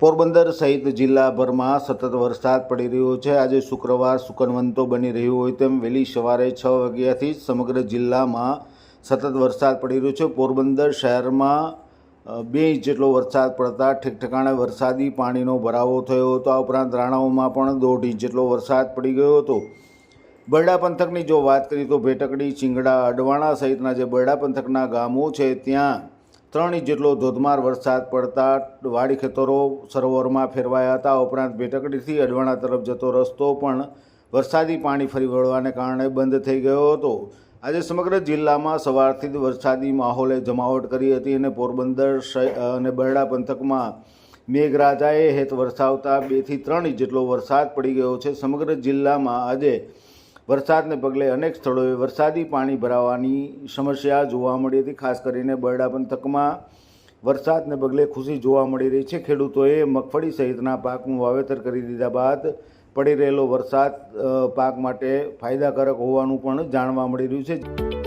પોરબંદર સહિત જિલ્લાભરમાં સતત વરસાદ પડી રહ્યો છે. આજે શુક્રવાર સુકનવંતો બની રહ્યું હોય તેમ વહેલી સવારે છ વાગ્યાથી સમગ્ર જિલ્લામાં સતત વરસાદ પડી રહ્યો છે. પોરબંદર શહેરમાં બે ઇંચ જેટલો વરસાદ પડતા ઠેકઠેકાણે વરસાદી પાણીનો ભરાવો થયો હતો. આ ઉપરાંત રાણાઓમાં પણ દોઢ ઇંચ જેટલો વરસાદ પડી ગયો હતો. બરડા પંથકની જો વાત કરીએ તો ભેટકડી, ચિંગડા, અડવાણા સહિતના જે બરડા પંથકના ગામો છે, ત્યાં ત્રણ ઇંચ જેટલો ધોધમાર વરસાદ પડતા વાડી ખેતરો સરોવરમાં ફેરવાયા હતા. ઉપરાંત બેટકડીથી અડવાણા તરફ જતો રસ્તો પણ વરસાદી પાણી ફરી વળવાને કારણે બંધ થઈ ગયો હતો. આજે સમગ્ર જિલ્લામાં સવારથી જ વરસાદી માહોલે જમાવટ કરી હતી અને પોરબંદર અને બરડા પંથકમાં મેઘરાજાએ હેત વરસાવતા બેથી ત્રણ ઇંચ જેટલો વરસાદ પડી ગયો છે. સમગ્ર જિલ્લામાં આજે વરસાદને પગલે અનેક સ્થળોએ વરસાદી પાણી ભરાવાની સમસ્યા જોવા મળી હતી. ખાસ કરીને બરડા પંથકમાં વરસાદને પગલે ખુશી જોવા મળી રહી છે. ખેડૂતોએ મગફળી સહિતના પાકનું વાવેતર કરી દીધા બાદ પડી રહેલો વરસાદ પાક માટે ફાયદાકારક હોવાનું પણ જાણવા મળી રહ્યું છે.